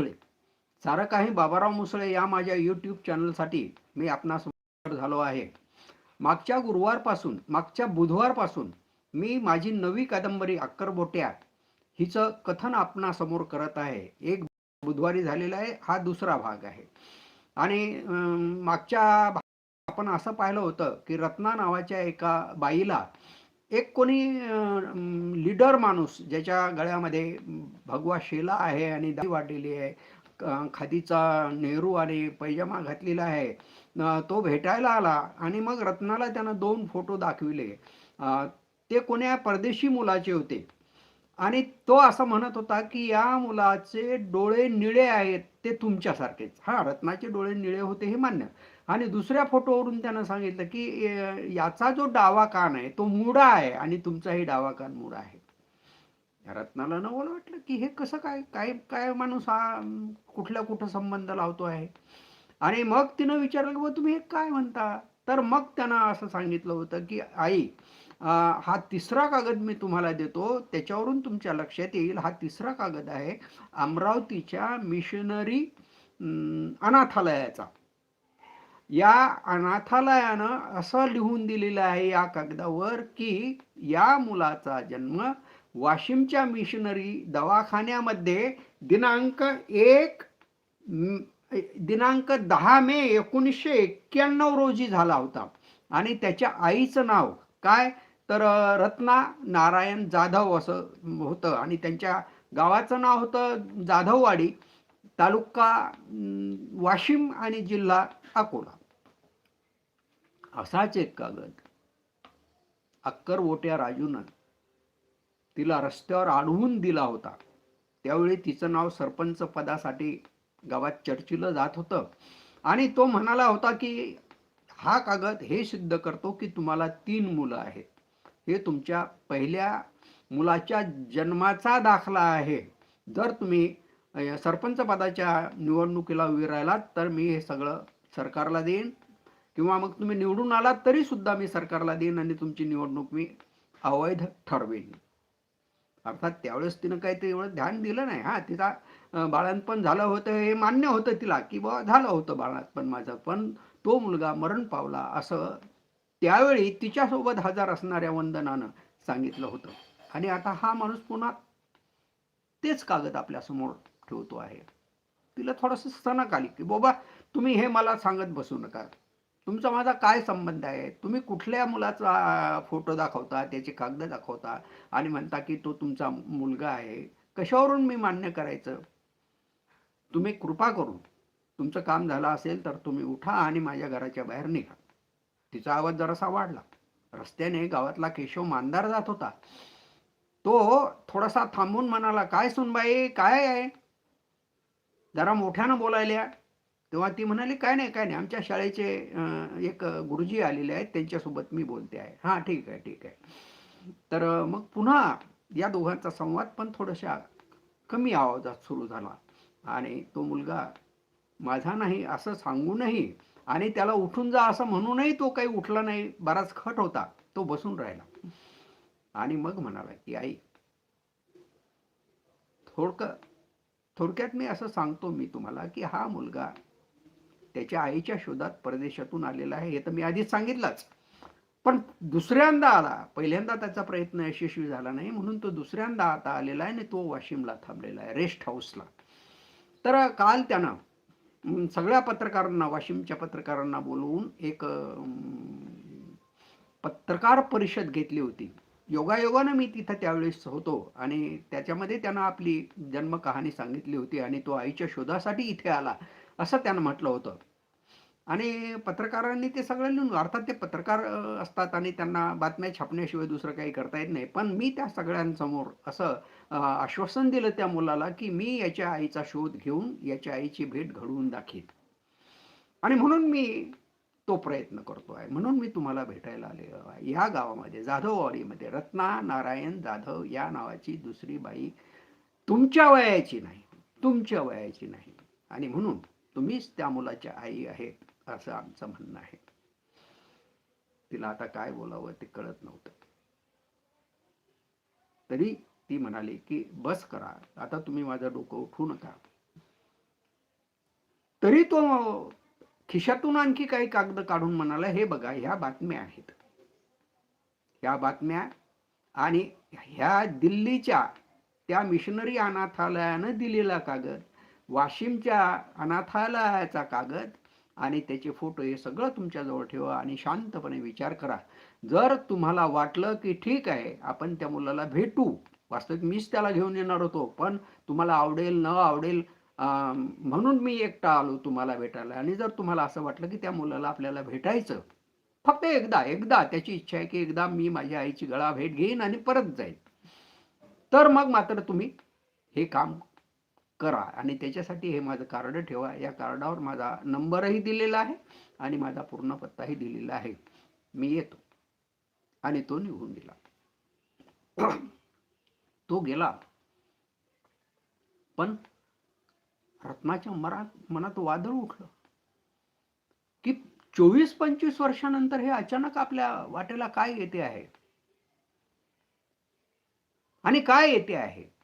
मुसळे. सारं काही बाबाराव मुसळे या माझ्या यूट्यूब चॅनलसाठी मी आपणास झालो आहे. मागच्या गुरुवारपासून मागच्या बुधवारपासून मी माझी नवी कादंबरी अक्करबोट्या हिचं कथन आपणासमोर करत आहे. एक बुधवारी झालेला आहे हा दुसरा भाग आहे. आणि अं, मागच्या आपण असं पाहिलं होतं की रत्ना नावाच्या एका बाईला एक कोणी लीडर माणूस ज्याच्या गळ्यामध्ये भगवा शेला आहे आणि दाढी वाढलेली आहे खादीचा नेहरू आणि पैजामा घातलेला आहे तो भेटायला आला आणि मग रत्नाला त्यानं दोन फोटो दाखविले. ते कोण्या परदेशी मुलाचे होते. आणि तो असं म्हणत होता की या मुलाचे डोळे निळे आहेत ते तुमच्यासारखेच. हा रत्नाचे डोळे निळे होते हे मान्य. आणि दुसऱ्या फोटोवरून त्यानं सांगितलं की याचा जो डावा कान आहे तो मुडा आहे आणि तुमचाही डावा कान मुडा आहे. रत्नाला नवल वाटलं की हे कसं काय काय काय माणूस हा कुठल्या कुठं संबंध लावतो आहे? आणि मग तिनं विचारलं की तुम्ही हे काय म्हणता? तर मग त्यांना असं सांगितलं होतं की आई हा तिसरा कागद मी तुम्हाला देतो त्याच्यावरून तुमच्या लक्षात येईल हा तिसरा कागद आहे अमरावतीच्या मिशनरी अनाथालयाचा. या अनाथालयानं असं लिहून दिलेलं आहे या कागदावर की या मुलाचा जन्म वाशिमच्या मिशनरी दवाखान्यामध्ये दिनांक एक दिनांक दहा मे एकोणीसशे एक्क्याण्णव रोजी झाला होता. आणि त्याच्या आईचं नाव काय? तर रत्ना नारायण जाधव असं होतं आणि त्यांच्या गावाचं नाव होतं जाधववाडी तालुका वाशिम आणि जिल्हा अकोला. असाच एक कागद. अक्करवोट्या राजूनं तिला रस्त्यावर आढळून दिला होता. त्यावेळी तिचं नाव सरपंच पदासाठी गावात चर्चिलं जात होतं. आणि तो म्हणाला होता की हा कागद हे सिद्ध करतो की तुम्हाला तीन मुलं आहेत. हे तुमच्या पहिल्या मुलाच्या जन्माचा दाखला आहे. जर तुम्ही सरपंच पदाच्या निवडणुकीला उभे राहिलात तर मी हे सगळं सरकारला देईन. किंवा मग तुम्ही निवडून आलात तरी सुद्धा मी सरकारला देईन आणि तुमची निवडणूक मी अवैध ठरवेन. अर्थात त्यावेळेस तिनं काही ते एवढं ध्यान दिलं नाही. हा तिचा अं, बाळंतपण झालं होतं हे मान्य होतं तिला की बा झालं होतं बाळंतपण माझं. पण तो मुलगा मरण पावला असं त्यावेळी तिच्यासोबत हजर असणाऱ्या वंदनानं सांगितलं होतं. आणि आता हा माणूस पुन्हा तेच कागद आपल्यासमोर ठेवतो आहे. तिला थोडंसं सणक आली की बाबा तुम्ही हे मला सांगत बसू नका. तुमचा माझा काय संबंध आहे? तुम्ही कुठल्या मुलाचा फोटो दाखवता त्याचे कागद दाखवता? आणि म्हणता की तो तुमचा मुलगा आहे. कशावरून मी मान्य करायचं? तुम्ही कृपा करून तुमचं काम झालं असेल तर तुम्ही उठा आणि माझ्या घराच्या बाहेर निघा. तिचा आवाज जरासा वाढला. रस्त्याने गावातला केशव मानदार जात होता. तो थोडासा थांबून म्हणाला काय सुनबाई काय आहे? जरा मोठ्यानं बोलायल्या. तेव्हा ती म्हणाली काय नाही काय नाही. आमच्या शाळेचे एक गुरुजी आलेले आहेत. त्यांच्यासोबत मी बोलते आहे. हां ठीक आहे ठीक आहे. तर मग पुन्हा या दोघांचा संवाद पण थोडाशा कमी आवाजात सुरू झाला. आणि तो मुलगा माझा नाही असं सांगूनही आणि त्याला उठून जा असं म्हणूनही तो काही उठला नाही. बराच खट होता. तो बसून राहिला. आणि मग म्हणाला की आई थोडक थोडक्यात मी असं सांगतो मी तुम्हाला की हा मुलगा त्याच्या आईच्या शोधात परदेशातून आलेला आहे. हे तर मी आधीच सांगितलंच. पण दुसऱ्यांदा आला. पहिल्यांदा त्याचा प्रयत्न यशस्वी झाला नाही. म्हणून तो दुसऱ्यांदा आता आलेला आहे आणि तो वाशिमला थांबलेला आहे. रेस्ट हाऊसला. तर काल त्यानं सगळ्या पत्रकारांना वाशिमच्या पत्रकारांना बोलवून एक पत्रकार परिषद घेतली होती. योगायोगानं मी तिथं त्यावेळेस होतो आणि त्याच्यामध्ये त्यानं आपली जन्मकहाणी सांगितली होती आणि तो आईच्या शोधासाठी इथे आला असं त्यानं म्हटलं होतं. आणि पत्रकारांनी ते सगळं लिहून अर्थात ते पत्रकार असतात आणि त्यांना बातम्या छापण्याशिवाय दुसरं काही करता येत नाही. पण मी त्या सगळ्यांसमोर असं आश्वासन दिलं त्या मुलाला की मी याच्या आईचा शोध घेऊन याच्या आईची भेट घडवून दाखीन. आणि म्हणून मी तो प्रयत्न करतो आहे. म्हणून मी तुम्हाला भेटायला आलेलो आहे. या गावामध्ये जाधववाडीमध्ये रत्ना नारायण जाधव या नावाची दुसरी बाई तुमच्या वयाची नाही. तुमच्या वयाची नाही. आणि म्हणून तुम्हीच त्या मुलाच्या आई आहेत. असं आमचं म्हणणं आहे. तिला आता काय बोलावं ते कळत नव्हतं. तरी ती म्हणाली की बस करा आता तुम्ही माझं डोकं उठवू नका. तरी तो खिशातून आणखी काही कागद काढून म्हणाला हे बघा ह्या बातम्या आहेत. ह्या बातम्या आणि ह्या दिल्लीच्या त्या मिशनरी अनाथालयानं दिलेला कागद वाशिमच्या अनाथालयाचा कागद आणि त्याचे फोटो हे सगळं तुमच्याजवळ ठेवा आणि शांतपणे विचार करा. जर तुम्हाला वाटलं की ठीक आहे आपण त्या मुलाला भेटू. वास्तविक मीच त्याला घेऊन येणार होतो पण तुम्हाला आवडेल न आवडेल म्हणून मी एकटा आलो तुम्हाला भेटायला. आणि जर तुम्हाला असं वाटलं की त्या मुलाला आपल्याला भेटायचं फक्त एकदा एकदा त्याची इच्छा आहे की एकदा मी माझ्या आईची गळा भेट घेईन आणि परत जाईन. तर मग मात्र तुम्ही हे काम करा. आणि त्याच्यासाठी हे माझं कार्ड ठेवा. या कार्डावर माझा नंबरही दिलेला आहे आणि माझा पूर्ण पत्ताही दिलेला आहे. मी येतो. आणि तो निघून गेला. तो गेला. पण रत्नाच्या मनात मनात वादळ उठलं. की चोवीस पंचवीस वर्षानंतर हे अचानक आपल्या वाटेला काय येते आहे? आणि काय येते आहे?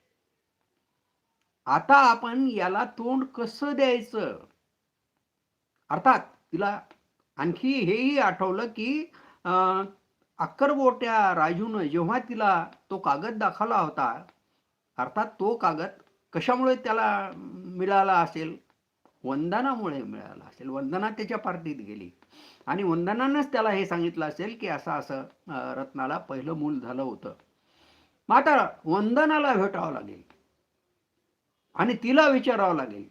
आता आपण याला तोंड कसं द्यायचं? अर्थात तिला आणखी हेही आठवलं की अक्करबोट्या राजूनं जेव्हा तिला तो कागद दाखवला होता अर्थात तो कागद कशामुळे त्याला मिळाला असेल? वंदनामुळे मिळाला असेल. वंदना त्याच्या पार्टीत गेली. आणि वंदनानंच त्याला हे सांगितलं असेल की असं असं रत्नाला पहिलं मूल झालं होतं. मग आता वंदनाला भेटावं लागेल. आणि तिला विचारावं लागेल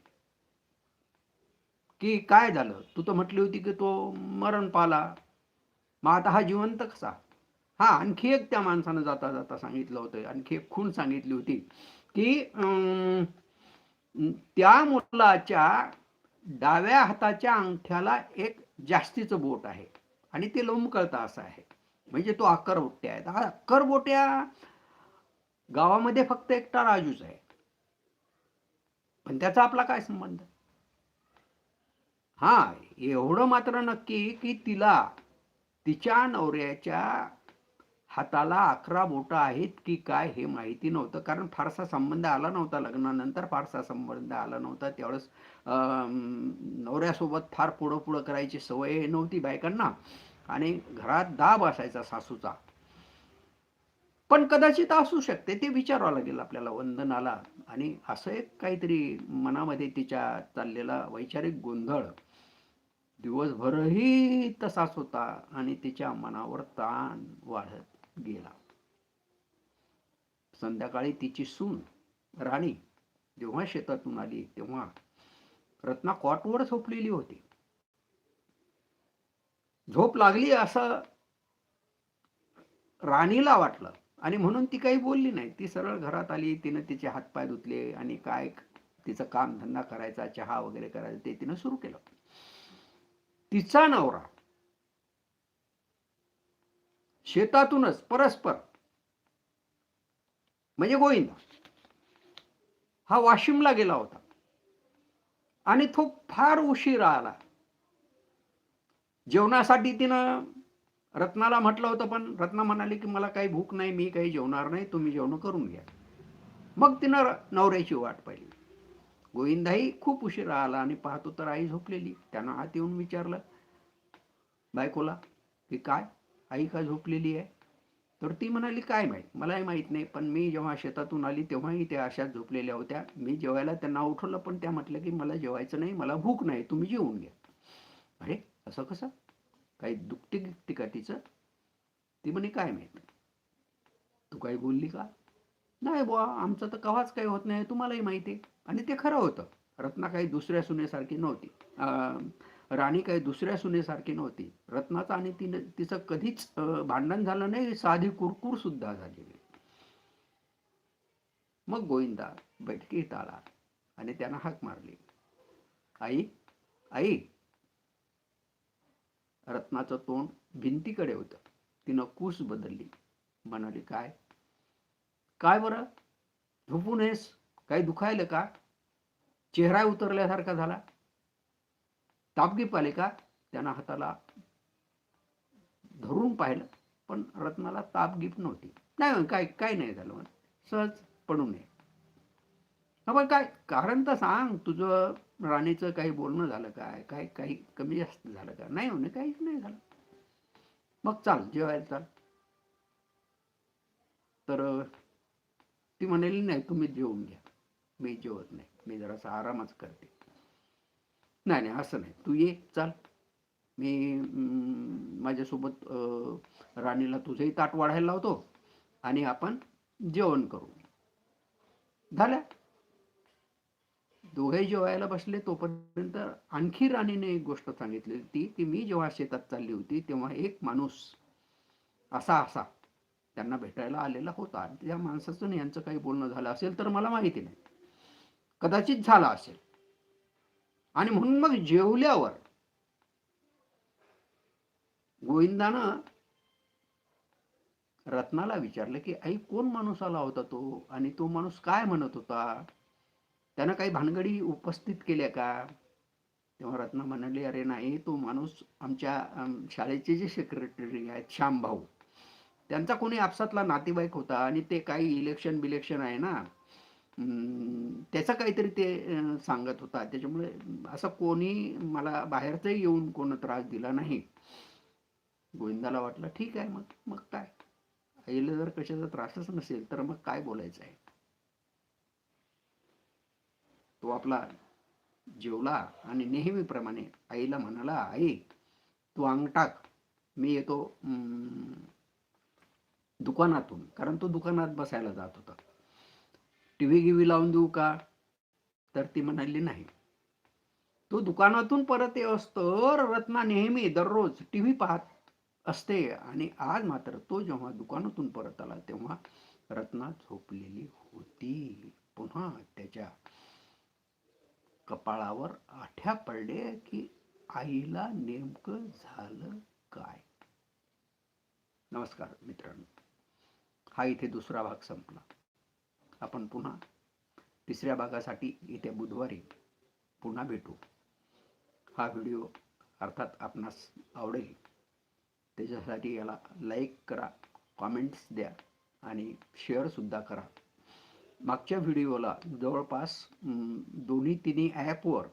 की काय झालं? तू तर म्हटली होती की तो मरण पाला. मग आता हा जिवंत कसा? हा आणखी एक त्या माणसानं जाता जाता सांगितलं होतं आणखी एक खूण सांगितली होती की अं, त्या मुलाच्या डाव्या हाताच्या अंगठ्याला एक जास्तीचं बोट आहे आणि ते लोंबकळतं असं आहे. म्हणजे तो अक्करबोट्या आहे हा अक्करबोट्या गावामध्ये फक्त एकटा राजूच आहे. पण त्याचा आपला काय संबंध? हा एवढं मात्र नक्की की तिला तिच्या नवऱ्याच्या हाताला अकरा बोटं आहेत की काय हे माहिती नव्हतं. कारण फारसा संबंध आला नव्हता. लग्नानंतर फारसा संबंध आला नव्हता. त्यावेळेस नवऱ्यासोबत फार पुढं पुढं करायची सवय नव्हती बायकांना. आणि घरात दाब असायचा सासूचा. पण कदाचित असू शकते ते विचारावं लागेल आपल्याला वंदनाला. आणि असं एक काहीतरी मनामध्ये तिच्या चाललेला वैचारिक गोंधळ. दिवसभरही तसाच होता आणि तिच्या मनावर ताण वाढत गेला. संध्याकाळी तिची सून राणी जेव्हा शेतातून आली तेव्हा रत्ना कॉटवर झोपलेली होती. झोप लागली असं राणीला वाटलं. आणि म्हणून ती काही बोलली नाही. ती सरळ घरात आली तिनं तिचे हातपाय धुतले आणि काय तिचं काम धंदा करायचा चहा वगैरे करायचा ते तिनं सुरू केलं. तिचा नवरा शेतातूनच परस्पर म्हणजे गोविंद हा वाशिमला गेला होता. आणि तो फार उशीर आला. जेवणासाठी तिनं रत्नाला म्हटलं होतं पण रत्ना म्हणाली की मला काही भूक नाही मी काही जेवणार नाही तुम्ही जेवण करून घ्या. मग तिनं र- नवऱ्याची वाट पाहिली. गोविंदाही खूप उशिरा आला आणि पाहतो तर आई झोपलेली. त्यानं आत येऊन विचारलं बायकोला की काय? आई का झोपलेली आहे? तर ती म्हणाली काय माहीत? मलाही माहीत नाही पण मी जेव्हा शेतातून आली तेव्हाही त्या अशाच झोपलेल्या होत्या. मी जेवायला त्यांना उठवलं पण त्या म्हटलं की मला जेवायचं नाही मला भूक नाही तुम्ही जेवून घ्या. अरे असं कसं? काही दुखते गिकटी का तिचं? ती म्हणे काय माहीत? तू काही बोलली का? नाही बुवा आमचं तर कवाच काही होत नाही तुम्हालाही माहिती आहे. आणि ते खरं होतं. रत्ना काही दुसऱ्या सुनेसारखी नव्हती. अं, राणी काही दुसऱ्या सुनेसारखी नव्हती. रत्नाचं आणि तिनं तिचं कधीच भांडण झालं नाही साधी कुरकुर सुद्धा झालेली मग गोविंदा बैठकीत आला आणि त्यांना हाक मारली. आई आई रत्नाचं तोंड भिंतीकडे होतं. तिनं कूस बदलली. म्हणाली काय? काय बरं? झोपू नयेस काही दुखायलं का? चेहरा उतरल्यासारखा झाला. तापगीप आले का? त्यानं हाताला धरून पाहिलं पण रत्नाला तापगीप नव्हती. नाही काय काय नाही झालं सहज पडू नये. पण काय कारण तर सांग तुझं राणीचं काही बोलणं झालं काय काय काही कमी जास्त झालं का? नाही म्हणे काहीच नाही झालं. मग चाल जेवायला चाल. तर ती म्हणाली नाही तुम्ही जेवून घ्या. मी जेवत नाही. मी जरासा आरामच करते. नाही नाही असं नाही. तू ये चाल. मी अं, माझ्यासोबत राणीला तुझंही ताट वाढायला लावतो आणि आपण जेवण करू. झालं? दोघेही जेवायला बसले तोपर्यंत आणखी राणीने एक गोष्ट सांगितली होती की मी जेव्हा शेतात चालली होती तेव्हा एक माणूस असा असा त्यांना भेटायला आलेला होता. त्या माणसाचं यांचं काही बोलणं झालं असेल तर मला माहिती नाही. कदाचित झालं असेल. आणि म्हणून मग जेवल्यावर गोविंदानं रत्नाला विचारलं की आई कोण माणूस आला होता तो? आणि तो माणूस काय म्हणत होता? त्यानं काही भानगडी उपस्थित केल्या का? तेव्हा रत्ना म्हणाले अरे नाही तो माणूस आमच्या शाळेचे जे सेक्रेटरी आहेत श्याम भाऊ त्यांचा कोणी आपसातला नातेवाईक होता आणि ते काही इलेक्शन बिलेक्शन आहे ना त्याचं काहीतरी ते सांगत होता. त्याच्यामुळे असं कोणी मला बाहेरचंही येऊन कोण त्रास दिला नाही. गोविंदाला वाटलं ठीक आहे मग मग काय? आईला जर कशाचा त्रासच नसेल तर मग काय बोलायचं आहे? तो आपला जेवला आणि नेहमीप्रमाणे आईला म्हणाला आई तू अंग टाक. मी येतो दुकानातून. कारण तो दुकानात बसायला जात होता. टी व्ही गिव्ही लावून देऊ का? तर ती म्हणाली नाही. तो दुकानातून परत येत असतो रत्ना नेहमी दररोज टी व्ही पाहत असते आणि आज मात्र तो जेव्हा दुकानातून परत आला तेव्हा रत्ना झोपलेली होती. पुन्हा त्याच्या कपाळावर आठ्या पडले की आईला नेमकं झालं काय? नमस्कार मित्रांनो. हा इथे दुसरा भाग संपला. आपण पुन्हा तिसऱ्या भागासाठी येत्या बुधवारी पुन्हा भेटू. हा व्हिडिओ अर्थात आपणास आवडेल त्याच्यासाठी याला लाईक करा कॉमेंट्स द्या आणि शेअरसुद्धा करा. मागच्या व्हिडिओला जवळपास दोन्ही तिन्ही ॲपवर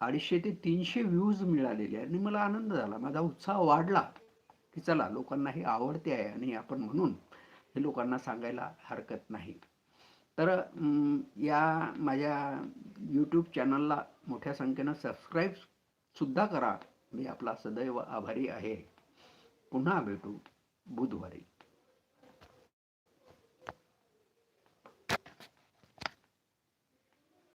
अडीचशे ते तीनशे व्ह्यूज मिळालेले आणि मला आनंद झाला माझा उत्साह वाढला की चला लोकांना हे आवडते आहे आणि आपण म्हणून हे लोकांना सांगायला हरकत नाही. तर या माझ्या यूट्यूब चॅनलला मोठ्या संख्येनं सबस्क्राईबसुद्धा करा. मी आपला सदैव आभारी आहे. पुन्हा भेटू बुधवारी.